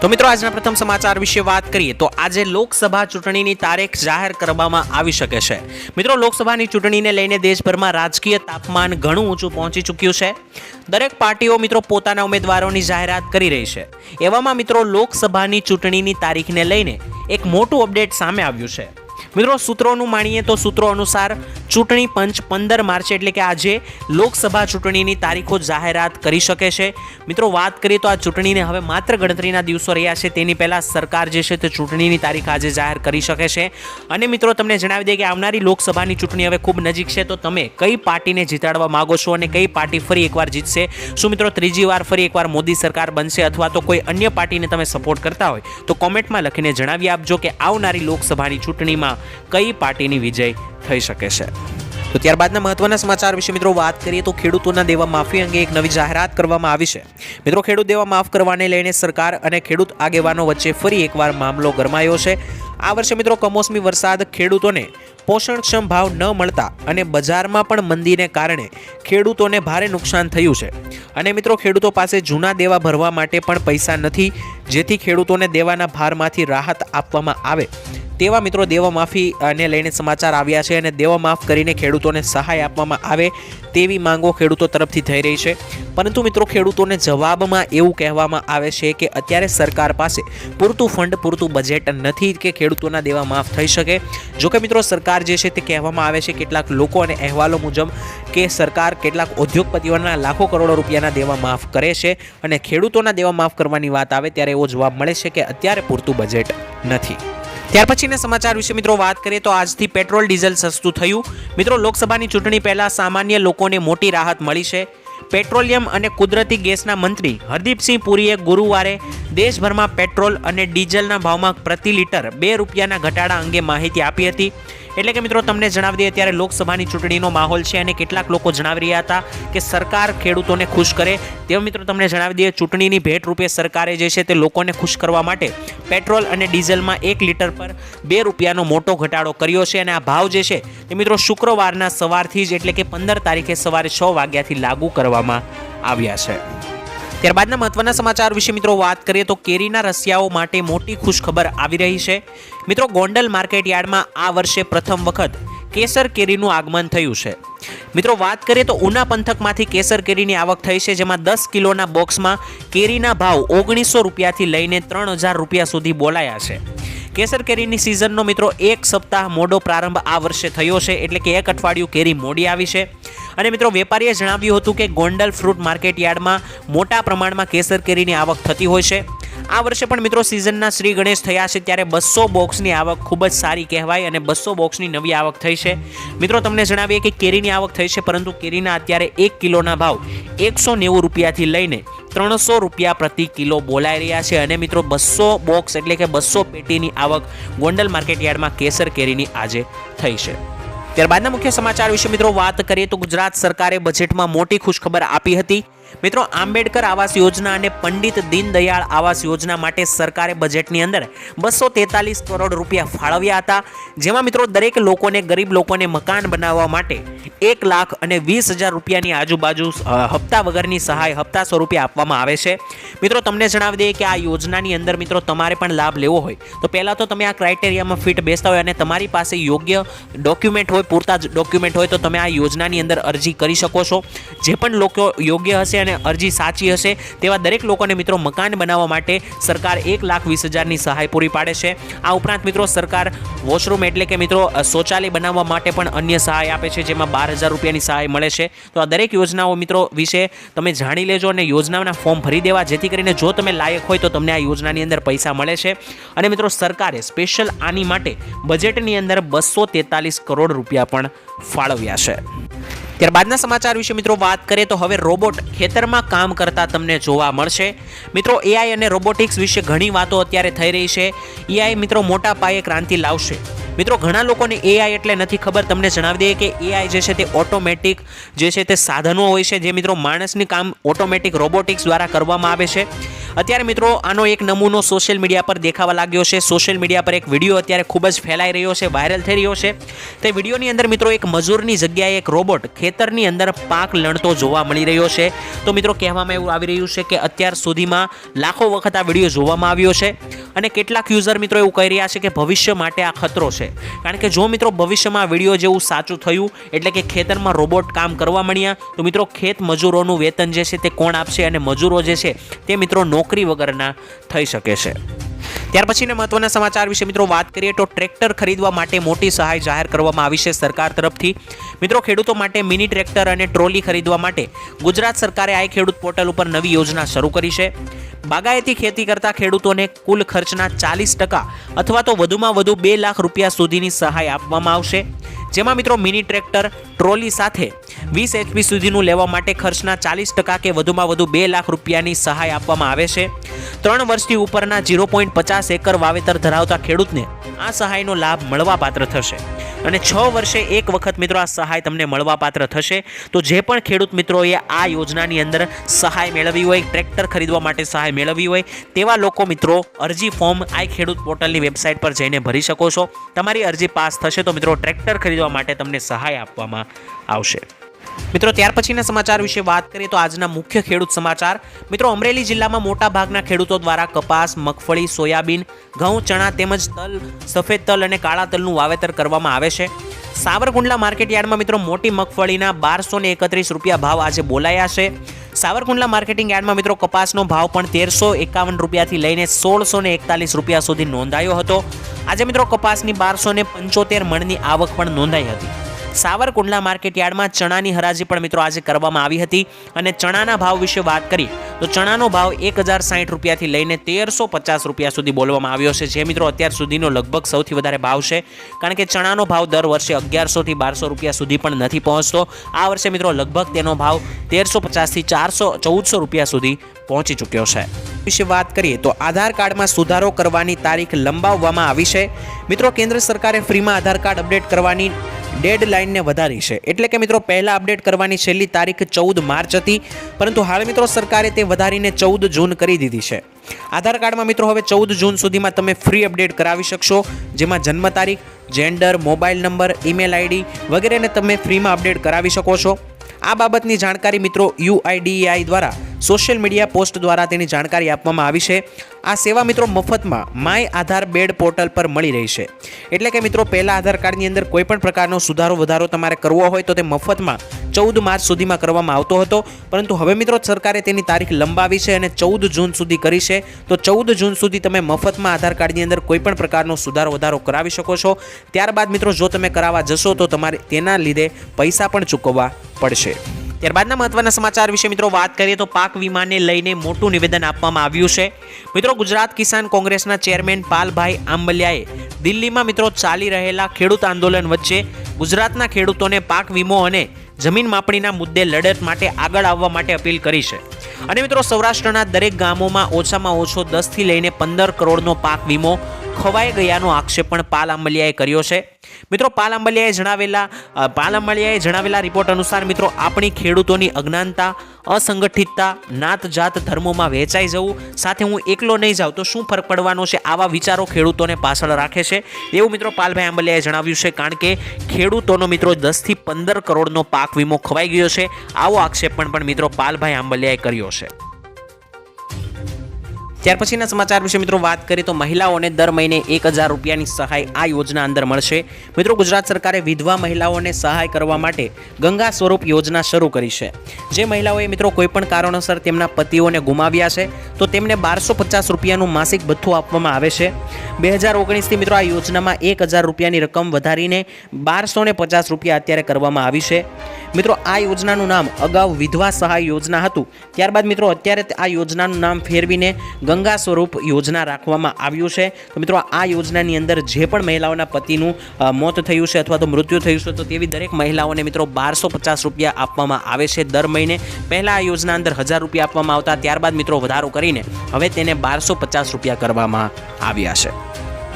તો મિત્રો, આજના પ્રથમ સમાચાર વિશે વાત કરીએ તો આજે લોકસભા ચૂંટણીની તારીખ જાહેર કરવામાં આવી શકે છે. મિત્રો, લોકસભાની ચૂંટણીને લઈને દેશભરમાં રાજકીય તાપમાન ઘણું ઊંચું પહોંચી ચૂક્યું છે. દરેક પાર્ટીઓ, મિત્રો, પોતાના ઉમેદવારોની જાહેરાત કરી રહી છે. એવામાં, મિત્રો, લોકસભાની ચૂંટણીની તારીખને લઈને એક મોટું અપડેટ સામે આવ્યું છે. મિત્રો, સૂત્રોનું માણીએ તો સૂત્રો અનુસાર ચૂંટણી પંચ પંદર માર્ચ, એટલે કે આજે લોકસભા ચૂંટણીની તારીખો જાહેરાત કરી શકે છે. મિત્રો, વાત કરીએ તો આ ચૂંટણીને હવે માત્ર ગણતરીના દિવસો રહ્યા છે. તેની પહેલાં સરકાર જે છે તે ચૂંટણીની તારીખ આજે જાહેર કરી શકે છે. અને મિત્રો, તમને જણાવી દઈએ કે આવનારી લોકસભાની ચૂંટણી હવે ખૂબ નજીક છે. તો તમે કઈ પાર્ટીને જીતાડવા માંગો છો અને કઈ પાર્ટી ફરી એકવાર જીતશે? શું મિત્રો, ત્રીજી વાર ફરી એકવાર મોદી સરકાર બનશે અથવા તો કોઈ અન્ય પાર્ટીને તમે સપોર્ટ કરતા હોય? તો કોમેન્ટમાં લખીને જણાવી આપજો કે આવનારી લોકસભાની ચૂંટણીમાં કઈ પાર્ટીની વિજય થઈ શકે છે. તો ત્યારબાદના મહત્વના સમાચાર વિશે મિત્રો વાત કરીએ તો ખેડૂતોના દેવા માફી અંગે એક નવી જાહેરાત કરવામાં આવી છે. મિત્રો, ખેડૂત દેવા માફ કરવાને લઈને સરકાર અને ખેડૂત આગેવાનો વચ્ચે ફરી એકવાર મામલો ગરમાયો છે. આ વર્ષે મિત્રો કમોસમી વરસાદ ખેડૂતોને પોષણક્ષમ ભાવ ન મળતા અને બજારમાં પણ મંદીને કારણે ખેડૂતોને ભારે નુકસાન થયું છે. અને મિત્રો, ખેડૂતો પાસે જૂના દેવા ભરવા માટે પણ પૈસા નથી. જેથી ખેડૂતોને દેવાના ભારમાંથી રાહત આપવામાં આવે. તેવા મિત્રો, દેવા માફી ને લઈને સમાચાર આવ્યા છે અને દેવા માફ કરીને ખેડૂતોને સહાય આપવામાં આવે તેવી માંગો ખેડૂતો તરફથી થઈ રહી છે. પરંતુ મિત્રો, ખેડૂતોને જવાબમાં એવું કહેવામાં આવે છે કે અત્યારે સરકાર પાસે પૂરતું ફંડ, પૂરતું બજેટ નથી કે ખેડૂતોના દેવા માફ થઈ શકે. જોકે મિત્રો, સરકાર જે છે તે કહેવામાં આવે છે કેટલાક લોકો અને અહેવાલો મુજબ કે સરકાર કેટલાક ઉદ્યોગપતિઓના લાખો કરોડો રૂપિયાના દેવા માફ કરે છે અને ખેડૂતોના દેવા માફ કરવાની વાત આવે ત્યારે એવો જવાબ મળે છે કે અત્યારે પૂરતું બજેટ નથી. ત્યાર પછીના સમાચાર વિશે મિત્રો વાત કરીએ તો આજથી પેટ્રોલ, ડીઝલ સસ્તું થયું. મિત્રો, લોકસભાની ચૂંટણી પહેલાં સામાન્ય લોકોને મોટી રાહત મળી છે. પેટ્રોલિયમ અને કુદરતી ગેસના મંત્રી હરદીપસિંહ પુરીએ ગુરુવારે દેશભરમાં પેટ્રોલ અને ડીઝલના ભાવમાં પ્રતિ લિટર બે રૂપિયાના ઘટાડા અંગે માહિતી આપી હતી. એટલે કે મિત્રો તમને જણાવી દઈએ, અત્યારે લોકસભાની ચૂંટણીનો માહોલ છે અને કેટલાક લોકો જણાવી રહ્યા હતા કે સરકાર ખેડૂતોને ખુશ કરે. તેવા મિત્રો તમને જણાવી દઈએ, ચૂંટણીની ભેટ રૂપે સરકારે જે છે તે લોકોને ખુશ કરવા માટે પેટ્રોલ અને ડીઝલમાં એક લીટર પર બે રૂપિયાનો મોટો ઘટાડો કર્યો છે અને આ ભાવ જે છે તે મિત્રો શુક્રવારના સવારથી જ એટલે કે પંદર તારીખે સવારે છ વાગ્યાથી લાગુ કરવામાં આવ્યા છે. ત્યારબાદના મહત્વના સમાચાર વિશે મિત્રો વાત કરીએ તો કેરીના રસિયાઓ માટે મોટી ખુશખબર આવી રહી છે. મિત્રો, ગોંડલ માર્કેટ યાર્ડમાં આ વર્ષે પ્રથમ વખત કેસર કેરીનું આગમન થયું છે. મિત્રો, વાત કરીએ તો ઉના પંથકમાંથી કેસર કેરીની આવક થઈ છે, જેમાં દસ કિલોના બોક્સમાં કેરીના ભાવ ઓગણીસો રૂપિયાથી લઈને ત્રણ હજાર રૂપિયા સુધી બોલાયા છે. કેસર કેરીની સિઝનનો મિત્રો, એક સપ્તાહ મોડો પ્રારંભ આ વર્ષે થયો છે, એટલે કે એક અઠવાડિયું કેરી મોડી આવી છે. અને મિત્રો, વેપારીએ જણાવ્યું હતું કે ગોંડલ ફ્રૂટ માર્કેટ યાર્ડમાં મોટા પ્રમાણમાં કેસર કેરીની આવક થતી હોય છે. આ વર્ષે પણ મિત્રો સિઝનના શ્રી ગણેશ થયા છે, ત્યારે બસો બોક્સની આવક ખૂબ જ સારી કહેવાય અને બસો બોક્સની નવી આવક થઈ છે. મિત્રો, તમને જણાવીએ કે કેરીની આવક થઈ છે, પરંતુ કેરીના અત્યારે એક કિલોના ભાવ એકસો નેવું રૂપિયાથી લઈને ત્રણસો રૂપિયા પ્રતિ કિલો બોલાઈ રહ્યા છે. અને મિત્રો, બસો બોક્સ એટલે કે બસો પેટીની આવક ગોંડલ માર્કેટ યાર્ડમાં કેસર કેરીની આજે થઈ છે. ત્યારબાદના મુખ્ય સમાચાર વિશે મિત્રો વાત કરીએ તો ગુજરાત સરકારે બજેટમાં મોટી ખુશખબર આપી હતી. મિત્રો, આંબેડકર આવાસ યોજના અને પંડિત દીનદયાળ આવાસ યોજના માટે સરકારે બજેટની અંદર બસો તેતાલીસ કરોડ રૂપિયા ફાળવ્યા હતા. જેમાં મિત્રો, દરેક લોકોને, ગરીબ લોકોને મકાન બનાવવા માટે એક લાખ અને વીસ હજાર રૂપિયાની આજુબાજુ હપ્તા વગરની સહાય હપ્તા સ્વરૂપે આપવામાં આવે છે. મિત્રો, તમને જણાવી દઈએ કે આ યોજનાની અંદર મિત્રો, તમારે પણ લાભ લેવો હોય. તો પહેલાં તો તમે આ ક્રાઇટેરિયામાં ફિટ બેસતા હોય અને તમારી પાસે યોગ્ય ડોક્યુમેન્ટ હોય, પૂરતા જ ડોક્યુમેન્ટ હોય, તો તમે આ યોજનાની અંદર અરજી કરી શકો છો. જે પણ લોકો યોગ્ય હશે અને અરજી સાચી હશે તેવા દરેક લોકોને મિત્રો મકાન બનાવવા માટે સરકાર એક લાખ વીસ હજારની સહાય પૂરી પાડે છે. આ ઉપરાંત મિત્રો સરકાર વોશરૂમ એટલે કે મિત્રો શૌચાલય બનાવવા માટે પણ અન્ય સહાય આપે છે, જેમાં બાર હજાર રૂપિયાની સહાય મળે છે. તો આ દરેક યોજનાઓ મિત્રો વિશે તમે જાણી લેજો અને યોજનાઓના ફોર્મ ભરી દેવા. જેથી કરીને જો તમે લાયક હોય તો તમને આ યોજનાની અંદર પૈસા મળે છે. અને મિત્રો સરકારે સ્પેશિયલ આની માટે બજેટની અંદર બસો તેતાલીસ કરોડ રૂપિયા પણ ફાળવ્યા છે. ત્યારબાદના સમાચાર વિશે મિત્રો વાત કરીએ તો હવે રોબોટ ખેતરમાં કામ કરતા તમને જોવા મળશે. મિત્રો એઆઈ અને રોબોટિક્સ વિશે ઘણી વાતો અત્યારે થઈ રહી છે. એઆઈ મિત્રો મોટા પાયે ક્રાંતિ લાવશે. મિત્રો, ઘણા લોકોને એઆઈ એટલે નથી ખબર. તમને જણાવી દઈએ કે એઆઈ જે છે તે ઓટોમેટિક જે છે તે સાધનો હોય છે, જે મિત્રો માણસની કામ ઓટોમેટિક રોબોટિક્સ દ્વારા કરવામાં આવે છે. અત્યારે મિત્રો આનો એક નમૂનો સોશિયલ મીડિયા પર દેખાવા લાગ્યો છે. સોશિયલ મીડિયા પર એક વીડિયો અત્યારે ખૂબ જ ફેલાઈ રહ્યો છે વાયરલ થઈ રહ્યો છે. તે વિડીયોની અંદર મિત્રો એક મજૂરની જગ્યાએ એક રોબોટ ખેતરની અંદર પાક લણતો જોવા મળી રહ્યો છે. તો મિત્રો કહેવામાં એવું આવી રહ્યું છે કે અત્યાર સુધીમાં લાખો વખત આ વીડિયો જોવામાં આવ્યો છે અને કેટલાક યુઝર મિત્રો એવું કહી રહ્યા છે કે ભવિષ્ય માટે આ ખતરો છે. કારણ કે જો મિત્રો ભવિષ્યમાં વીડિયો જેવું સાચું થયું, એટલે કે ખેતરમાં રોબોટ કામ કરવા મળ્યા તો મિત્રો ખેત મજૂરોનું વેતન જે છે તે કોણ આપશે અને મજૂરો જે છે તે મિત્રો નોકરી વગરના થઈ શકે છે. ત્યાર પછીના મહત્વના સમાચાર વિશે મિત્રો વાત કરીએ તો ટ્રેક્ટર ખરીદવા માટે મોટી સહાય જાહેર કરવામાં આવી છે સરકાર તરફથી. મિત્રો ખેડૂતો માટે મિની ટ્રેક્ટર અને ટ્રોલી ખરીદવા માટે ગુજરાત સરકારે આઈ ખેડૂત પોર્ટલ ઉપર નવી યોજના શરૂ કરી છે. બાગાયતી ખેતી કરતા ખેડૂતોને કુલ ખર્ચના ચાલીસ ટકા અથવા તો વધુમાં વધુ બે લાખ રૂપિયા સુધીની સહાય આપવામાં આવશે. જેમાં મિત્રો મિની ટ્રેક્ટર, ટ્રોલી સાથે વીસ એચપી સુધીનું લેવા માટે ખર્ચના ચાલીસ ટકા કે વધુમાં વધુ બે લાખ રૂપિયાની સહાય આપવામાં આવે છે. ત્રણ વર્ષથી ઉપરના ઝીરો પોઈન્ટ પચાસ એકર વાવેતર ધરાવતા ખેડૂતને આ સહાયનો લાભ મળવાપાત્ર થશે. અને છ વર્ષે એક વખત મિત્રો આ સહાય તમને મળવાપાત્ર થશે. તો જે પણ ખેડૂત મિત્રોએ આ યોજનાની અંદર સહાય મેળવી હોય, ટ્રેક્ટર ખરીદવા માટે સહાય મેળવી હોય, તેવા લોકો મિત્રો અરજી ફોર્મ આઈ ખેડૂત પોર્ટલની વેબસાઇટ પર જઈને ભરી શકો છો. તમારી અરજી પાસ થશે તો મિત્રો ટ્રેક્ટર ખરીદવા માટે તમને સહાય આપવામાં આવશે. મિત્રો, ત્યાર પછીના સમાચાર વિશે વાત કરીએ તો આજના મુખ્ય ખેડૂત સમાચાર. મિત્રો, અમરેલી જિલ્લામાં મોટા ભાગના ખેડૂતો દ્વારા કપાસ, મગફળી, સોયાબીન, ઘઉં, ચણા તેમજ તલ, સફેદ તલ અને કાળા તલનું વાવેતર કરવામાં આવે છે. સાવરકુંડલા માર્કેટ યાર્ડમાં મિત્રો, મોટી મગફળીના બારસો ને એકત્રીસ રૂપિયા ભાવ આજે બોલાયા છે. સાવરકુંડલા માર્કેટિંગ યાર્ડમાં મિત્રો, કપાસનો ભાવ પણ તેરસો એકાવન રૂપિયાથી લઈને સોળસો ને એકતાલીસ રૂપિયા સુધી નોંધાયો હતો. આજે મિત્રો, કપાસની બારસો ને પંચોતેર મણની આવક પણ નોંધાઈ હતી. સાવરકુંડલા માર્કેટ યાર્ડમાં ચણાની હરાજી પણ મિત્રો આજે કરવામાં આવી હતી અને ચણાના ભાવ વિશે વાત કરી તો ચણાનો ભાવ એક હજાર સાઠ રૂપિયાથી લઈને તેરસો પચાસ રૂપિયા સુધી બોલવામાં આવ્યો છે, જે મિત્રો અત્યાર સુધીનો લગભગ સૌથી વધારે ભાવ છે. કારણ કે ચણાનો ભાવ દર વર્ષે અગિયારસોથી બારસો રૂપિયા સુધી પણ નથી પહોંચતો. આ વર્ષે મિત્રો લગભગ તેનો ભાવ તેરસો પચાસથી ચારસો ચૌદસો રૂપિયા સુધી પહોંચી ચૂક્યો છે. વિશે વાત કરીએ તો આધાર કાર્ડમાં સુધારો કરવાની તારીખ લંબાવવામાં આવી છે. મિત્રો, કેન્દ્ર સરકારે ફ્રીમાં આધાર કાર્ડ અપડેટ કરવાની ડેડ લાઇનને વધારી છે. એટલે કે મિત્રો, પહેલાં અપડેટ કરવાની છેલ્લી તારીખ ચૌદ માર્ચ હતી. પરંતુ હાલ મિત્રો, સરકારે તે વધારીને ચૌદ જૂન કરી દીધી છે. આધાર કાર્ડમાં મિત્રો, હવે ચૌદ જૂન સુધીમાં તમે ફ્રી અપડેટ કરાવી શકશો. જેમાં જન્મ તારીખ, gender, mobile number, email ID વગેરેને તમે ફ્રીમાં અપડેટ કરાવી શકો છો. આ બાબતની જાણકારી મિત્રો યુઆઈડીએઆઈ દ્વારા સોશિયલ મીડિયા પોસ્ટ દ્વારા તેની જાણકારી આપવામાં આવી છે. આ સેવા મિત્રો મફતમાં માય આધાર બેડ પોર્ટલ પર મળી રહી છે. એટલે કે મિત્રો, પહેલાં આધાર કાર્ડની અંદર કોઈપણ પ્રકારનો સુધારો વધારો તમારે કરવો હોય તો તે મફતમાં ચૌદ માર્ચ સુધીમાં કરવામાં આવતો હતો. પરંતુ હવે મિત્રો સરકારે તેની તારીખ લંબાવી છે અને ચૌદ જૂન સુધી કરી છે. તો ચૌદ જૂન સુધી તમે મફતમાં આધાર કાર્ડની અંદર કોઈપણ પ્રકારનો સુધારો વધારો કરાવી શકો છો. ત્યારબાદ મિત્રો જો તમે કરાવવા જશો તો તમારે તેના લીધે પૈસા પણ ચૂકવવા પડશે. ત્યારબાદના મહત્વના સમાચાર વિશે મિત્રો વાત કરીએ તો પાક વીમાને લઈને મોટું નિવેદન આપવામાં આવ્યું છે. મિત્રો ગુજરાત કિસાન કોંગ્રેસના ચેરમેન પાલભાઈ આંબલિયાએ દિલ્હીમાં મિત્રો ચાલી રહેલા ખેડૂત આંદોલન વચ્ચે ગુજરાતના ખેડૂતોને પાક વીમો અને જમીન માપણીના મુદ્દે લડત માટે આગળ આવવા માટે અપીલ કરી છે. અને મિત્રો સૌરાષ્ટ્રના દરેક ગામોમાં ઓછામાં ઓછો દસથી લઈને પંદર કરોડનો પાક વીમો ખવાઈ ગયાનો આક્ષેપ પણ પાલ આંબલિયાએ કર્યો છે. મિત્રો, પાલ આંબલિયાએ જણાવેલા પાલ આંબલિયાએ જણાવેલા રિપોર્ટ અનુસાર મિત્રો, આપણી ખેડૂતોની અજ્ઞાનતા, અસંગઠિતતા નાત જાત ધર્મોમાં વહેંચાઈ જવું, સાથે હું એકલો નહીં જાઉં તો શું ફરક પડવાનો છે? આવા વિચારો ખેડૂતોને પાછળ રાખે છે. એવું મિત્રો, પાલભાઈ આંબલિયાએ જણાવ્યું છે, કારણ કે ખેડૂતોનો મિત્રો દસથી પંદર કરોડનો પાક વીમો ખવાઈ ગયો છે. આવો આક્ષેપ પણ મિત્રો, પાલભાઈ આંબલિયાએ કર્યો છે. ત્યાર પછીના સમાચાર વિશે મિત્રો વાત કરીએ તો મહિલાઓને દર મહિને એક હજાર રૂપિયાની સહાય આ યોજના અંદર મળશે. મિત્રો ગુજરાત સરકારે વિધવા મહિલાઓને સહાય કરવા માટે ગંગા સ્વરૂપ યોજના શરૂ કરી છે. જે મહિલાઓએ મિત્રો કોઈપણ કારણોસર તેમના પતિઓને ગુમાવ્યા છે, તો તેમને બારસો પચાસ રૂપિયાનું માસિક ભથ્થું આપવામાં આવે છે. બે હજાર ઓગણીસથી મિત્રો આ યોજનામાં એક હજાર રૂપિયાની રકમ વધારીને બારસો પચાસ રૂપિયા અત્યારે કરવામાં આવી છે. મિત્રો આ યોજનાનું નામ અગાઉ વિધવા સહાય યોજના હતું. ત્યારબાદ મિત્રો અત્યારે આ યોજનાનું નામ ફેરવીને ગંગા સ્વરૂપ યોજના રાખવામાં આવ્યું છે. તો મિત્રો, આ યોજનાની અંદર જે પણ મહિલાઓના પતિનું મોત થયું છે અથવા તો મૃત્યુ થયું છે, તો તેવી દરેક મહિલાઓને મિત્રો બારસો પચાસ રૂપિયા આપવામાં આવે છે દર મહિને. પહેલાં આ યોજના અંદર હજાર રૂપિયા આપવામાં આવતા, ત્યારબાદ મિત્રો વધારો કરીને હવે તેને બારસો પચાસ રૂપિયા કરવામાં આવ્યા છે.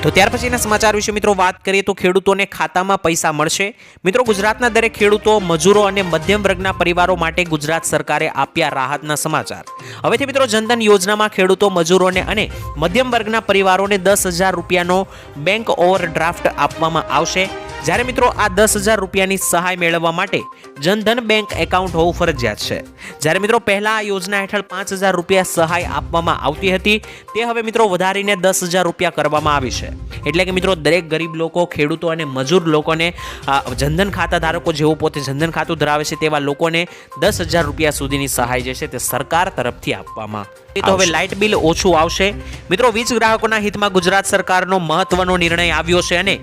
તો ત્યાર પછીના સમાચાર વિશે મિત્રો વાત કરીએ તો ખેડૂતોને ખાતામાં પૈસા મળશે. મિત્રો ગુજરાતના દરેક ખેડૂતો, મજૂરો અને મધ્યમ વર્ગના પરિવારો માટે ગુજરાત સરકારે આપ્યા રાહતના સમાચાર. હવેથી મિત્રો જનધન યોજનામાં ખેડૂતો, મજૂરોને અને મધ્યમ વર્ગના પરિવારોને દસ હજાર રૂપિયાનો બેંક ઓવરડ્રાફ્ટ આપવામાં આવશે. જ્યારે મિત્રો આ દસ હજાર રૂપિયાની સહાય મેળવવા માટે જનધન બેંક એકાઉન્ટ હોવું ફરજિયાત છે. જ્યારે મિત્રો પહેલાં આ યોજના હેઠળ પાંચ હજાર રૂપિયા સહાય આપવામાં આવતી હતી, તે હવે મિત્રો વધારીને દસ હજાર રૂપિયા કરવામાં આવી છે. એટલે કે મિત્રો, દરેક ગરીબ લોકો, ખેડૂતો અને મજૂર લોકોને જનધન ખાતા ધારકો જેઓ પોતે જનધન ખાતું ધરાવે છે તેવા લોકોને દસ હજાર રૂપિયા સુધીની સહાય જે છે તે સરકાર તરફથી આપવામાં તો હવે લાઇટ બિલ ઓછું આવશે. મિત્રો વીજ ગ્રાહકોના હિતમાં ગુજરાત સરકારનો મહત્વનો નિર્ણય આવ્યો છે અને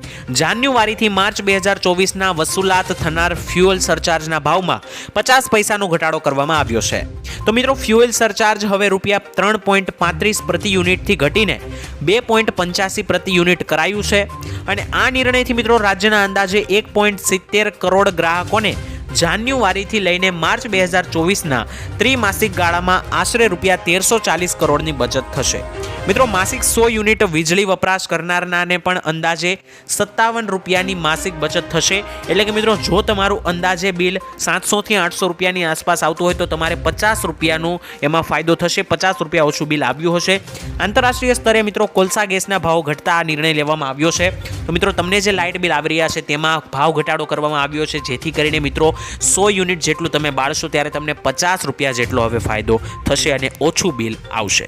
જાન્યુઆરીથી માર્ચ બે હજાર ચોવીસના વસૂલાત થનાર ફ્યુઅલ સરચાર્જના ભાવમાં પચાસ પૈસાનો ઘટાડો કરવામાં આવ્યો છે. તો મિત્રો ફ્યુઅલ સરચાર્જ હવે રૂપિયા ત્રણ પોઈન્ટ પાંત્રીસ પ્રતિ યુનિટથી ઘટીને બે પોઈન્ટ પંચ્યાસી પ્રતિ યુનિટ કરાયું છે. અને આ નિર્ણયથી મિત્રો રાજ્યના અંદાજે એક પોઈન્ટ સિત્તેર કરોડ ગ્રાહકોને જાન્યુઆરીથી લઈને માર્ચ બે હજાર ચોવીસના ત્રિમાસિક ગાળામાં આશરે રૂપિયા તેરસો ચાલીસ કરોડની બચત થશે. મિત્રો, માસિક સો યુનિટ વીજળી વપરાશ કરનારનાને પણ અંદાજે સત્તાવન રૂપિયાની માસિક બચત થશે. એટલે કે મિત્રો, જો તમારું અંદાજે બિલ સાતસોથી આઠસો રૂપિયાની આસપાસ આવતું હોય તો તમારે પચાસ રૂપિયાનું એમાં ફાયદો થશે. પચાસ રૂપિયા ઓછું બિલ આવ્યું હશે. આંતરરાષ્ટ્રીય સ્તરે મિત્રો, કોલસા ગેસના ભાવ ઘટતા આ નિર્ણય લેવામાં આવ્યો છે. તો મિત્રો, તમને જે લાઇટ બિલ આવી રહ્યા છે તેમાં ભાવ ઘટાડો કરવામાં આવ્યો છે. જેથી કરીને મિત્રો સો યુનિટ જેટલું તમે બાળશો ત્યારે તમને પચાસ રૂપિયા જેટલો હવે ફાયદો થશે અને ઓછું બિલ આવશે.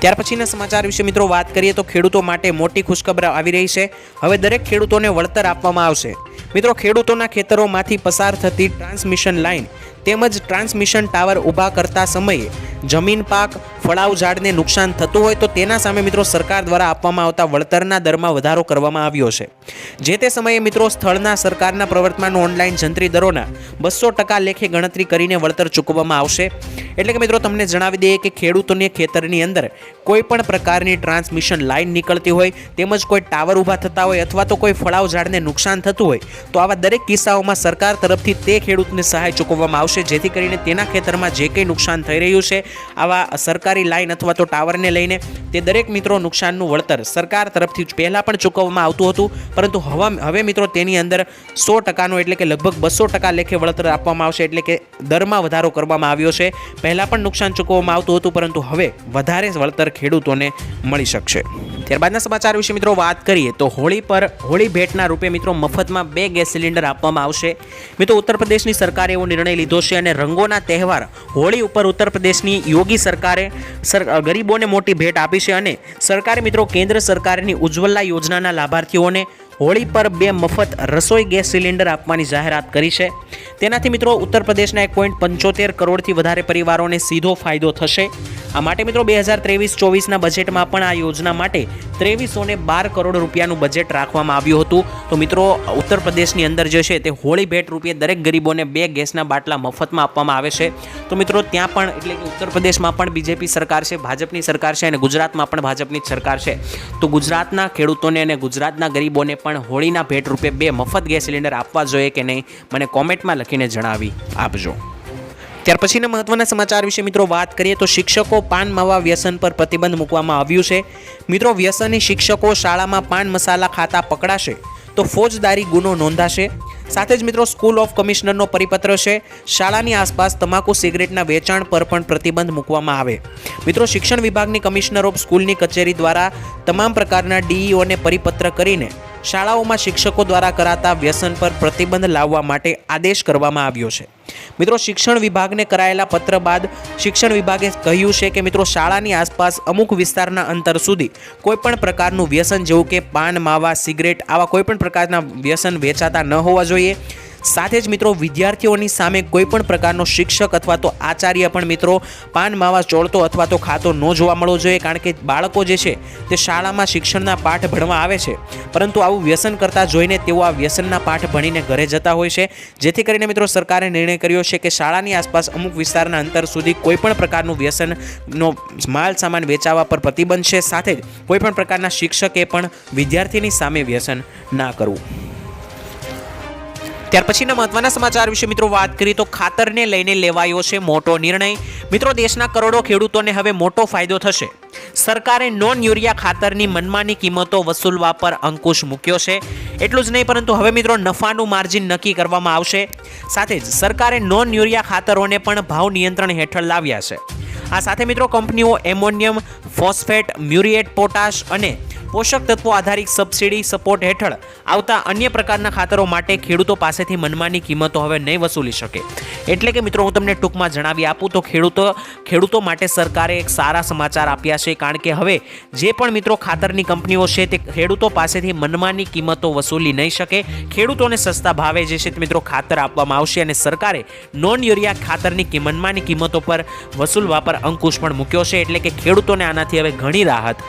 ત્યાર પછીના સમાચાર વિશે મિત્રો વાત કરીએ તો ખેડૂતો માટે મોટી ખુશખબર આવી રહી છે. હવે દરેક ખેડૂતોને વળતર આપવામાં આવશે. મિત્રો ખેડૂતોના ખેતરોમાંથી પસાર થતી ટ્રાન્સમિશન લાઇન તેમજ ટ્રાન્સમિશન ટાવર ઊભા કરતા સમયે જમીન પાક, ફળાવ, ઝાડને નુકસાન થતું હોય તો તેના સામે મિત્રો સરકાર દ્વારા આપવામાં આવતા વળતરના દરમાં વધારો કરવામાં આવ્યો છે. જે તે સમયે મિત્રો સ્થળના સરકારના પ્રવર્તમાન ઓનલાઈન જંત્રી દરોના બસો ટકા લેખે ગણતરી કરીને વળતર ચૂકવવામાં આવશે. એટલે કે મિત્રો તમને જણાવી દઈએ કે ખેડૂતોને ખેતરની અંદર કોઈ પણ પ્રકારની ટ્રાન્સમિશન લાઇન નીકળતી હોય, તેમજ કોઈ ટાવર ઊભા થતા હોય અથવા તો કોઈ ફળાવ, ઝાડને નુકસાન થતું હોય, તો આવા દરેક કિસ્સાઓમાં સરકાર તરફથી તે ખેડૂતને સહાય ચૂકવવામાં આવશે. જેથી કરીને તેના ખેતરમાં જે કંઈ નુકસાન થઈ રહ્યું છે, આવા સરકારી લાઇન અથવા તો ટાવરને લઈને તે દરેક મિત્રો નુકસાનનું વળતર સરકાર તરફથી પહેલાં પણ ચૂકવવામાં આવતું હતું, પરંતુ હવા, હવે મિત્રો તેની અંદર સો ટકાનો એટલે કે લગભગ બસો ટકા લેખે વળતર આપવામાં આવશે, એટલે કે દરમાં વધારો કરવામાં આવ્યો છે. પહેલાં પણ નુકસાન ચૂકવવામાં આવતું હતું, પરંતુ હવે વધારે વળતર ખેડૂતોને મળી શકશે. ત્યારબાદના સમાચાર વિશે મિત્રો વાત કરીએ, તો હોળી પર હોળી ભેટના રૂપે મિત્રો મફતમાં બે ગેસ સિલિન્ડર આપવામાં આવશે. મિત્રો ઉત્તર પ્રદેશની સરકારે એવો નિર્ણય લીધો છે અને રંગોના તહેવાર હોળી ઉપર ઉત્તર પ્રદેશની યોગી સરકારે સર ગરીબોને મોટી ભેટ આપી છે અને સરકારે મિત્રો, કેન્દ્ર સરકારની ઉજ્જવલા યોજનાના લાભાર્થીઓને હોળી પર બે મફત રસોઈ ગેસ સિલિન્ડર આપવાની જાહેરાત કરી છે. તેનાથી મિત્રો ઉત્તર પ્રદેશના એક પોઈન્ટ પંચોતેર કરોડથી વધારે પરિવારોને સીધો ફાયદો થશે. આ માટે મિત્રો બે હજાર ત્રેવીસ ચોવીસના બજેટમાં પણ આ યોજના માટે ત્રેવીસોને બાર કરોડ રૂપિયાનું બજેટ રાખવામાં આવ્યું હતું. તો મિત્રો ઉત્તર પ્રદેશની અંદર જે છે તે હોળી ભેટ રૂપે દરેક ગરીબોને બે ગેસના બાટલા મફતમાં આપવામાં આવે છે. તો મિત્રો, ત્યાં પણ એટલે કે ઉત્તર પ્રદેશમાં પણ બીજેપી સરકાર છે, ભાજપની સરકાર છે અને ગુજરાતમાં પણ ભાજપની સરકાર છે. તો ગુજરાતના ખેડૂતોને અને ગુજરાતના ગરીબોને પણ હોળીના ભેટ રૂપે બે મફત ગેસ સિલિન્ડર આપવા જોઈએ કે નહીં, મને કોમેન્ટમાં લખીને જણાવી આપજો. ત્યાર પછીના મહત્વના સમાચાર વિશે મિત્રો વાત કરીએ તો શિક્ષકો પાન માવા વ્યસન પર પ્રતિબંધ મૂકવામાં આવ્યું છે. મિત્રો વ્યસની શિક્ષકો શાળામાં પાન મસાલા ખાતા પકડાશે તો ફોજદારી ગુનો નોંધાશે. સાથે જ મિત્રો સ્કૂલ ઓફ કમિશનરનો પરિપત્ર છે. શાળાની આસપાસ તમાકુ સિગરેટના વેચાણ પર પણ પ્રતિબંધ મૂકવામાં આવે. મિત્રો શિક્ષણ વિભાગની કમિશનર ઓફ સ્કૂલની કચેરી દ્વારા તમામ પ્રકારના ડીઈઓને પરિપત્ર કરીને શાળાઓમાં શિક્ષકો દ્વારા કરાતા વ્યસન પર પ્રતિબંધ લાવવા માટે આદેશ કરવામાં આવ્યો છે. મિત્રો, શિક્ષણ વિભાગને કરાયેલા પત્ર બાદ શિક્ષણ વિભાગે કહ્યું છે કે, મિત્રો, શાળાની આસપાસ અમુક વિસ્તારના અંતર સુધી કોઈપણ પ્રકારનું વ્યસન, જેવું કે પાન, માવા, સિગરેટ, આવા કોઈપણ પ્રકારના વ્યસન વેચાતા ન હોવા જોઈએ. સાથે જ મિત્રો, વિદ્યાર્થીઓની સામે કોઈ પણ પ્રકારનો શિક્ષક અથવા તો આચાર્ય પણ મિત્રો પાન માવા ચોળતો અથવા તો ખાતો ન જોવા મળવો જોઈએ, કારણ કે બાળકો જે છે તે શાળામાં શિક્ષણના પાઠ ભણવા આવે છે. પરંતુ આવું વ્યસન કરતા જોઈને તેઓ આ વ્યસનના પાઠ ભણીને ઘરે જતા હોય છે. જેથી કરીને મિત્રો, સરકારે નિર્ણય કર્યો છે કે શાળાની આસપાસ અમુક વિસ્તારના અંતર સુધી કોઈ પણ પ્રકારનું વ્યસનનો માલ સામાન વેચાવા પર પ્રતિબંધ છે. સાથે જ કોઈ પણ પ્રકારના શિક્ષકે પણ વિદ્યાર્થીની સામે વ્યસન ના કરવું. ત્યાર પછીના મહત્વના સમાચાર વિશે મિત્રો વાત કરીએ તો ખાતરને લઈને લેવાયો છે મોટો નિર્ણય. મિત્રો, દેશના કરોડો ખેડૂતોને હવે મોટો ફાયદો થશે. સરકારે નોન યુરિયા ખાતરની મનમાની કિંમતો વસૂલવા પર અંકુશ મૂક્યો છે. એટલું જ નહીં, પરંતુ હવે મિત્રો નફાનું માર્જિન નક્કી કરવામાં આવશે. સાથે જ સરકારે નોન યુરિયા ખાતરોને પણ ભાવ નિયંત્રણ હેઠળ લાવ્યા છે. આ સાથે મિત્રો કંપનીઓ એમોનિયમ, ફોસ્ફેટ મ્યુરિએટ પોટાશ અને પોષક તત્વો આધારિત સબસિડી સપોર્ટ હેઠળ આવતા અન્ય પ્રકારના ખાતરો માટે ખેડૂતો પાસેથી મનમાની કિંમતો હવે નહીં વસૂલી શકે. એટલે કે મિત્રો, હું તમને ટૂંકમાં જણાવી આપું તો ખેડૂતો ખેડૂતો માટે સરકારે એક સારા સમાચાર આપ્યા છે, કારણ કે હવે જે પણ મિત્રો ખાતરની કંપનીઓ છે તે ખેડૂતો પાસેથી મનમાની કિંમતો વસૂલી નહીં શકે. ખેડૂતોને સસ્તા ભાવે જે છે મિત્રો ખાતર આપવામાં આવશે અને સરકારે નોન યુરિયા ખાતરની મનમાની કિંમતો પર વસૂલવા પર અંકુશ પણ મૂક્યો છે. એટલે કે ખેડૂતોને આનાથી હવે ઘણી રાહત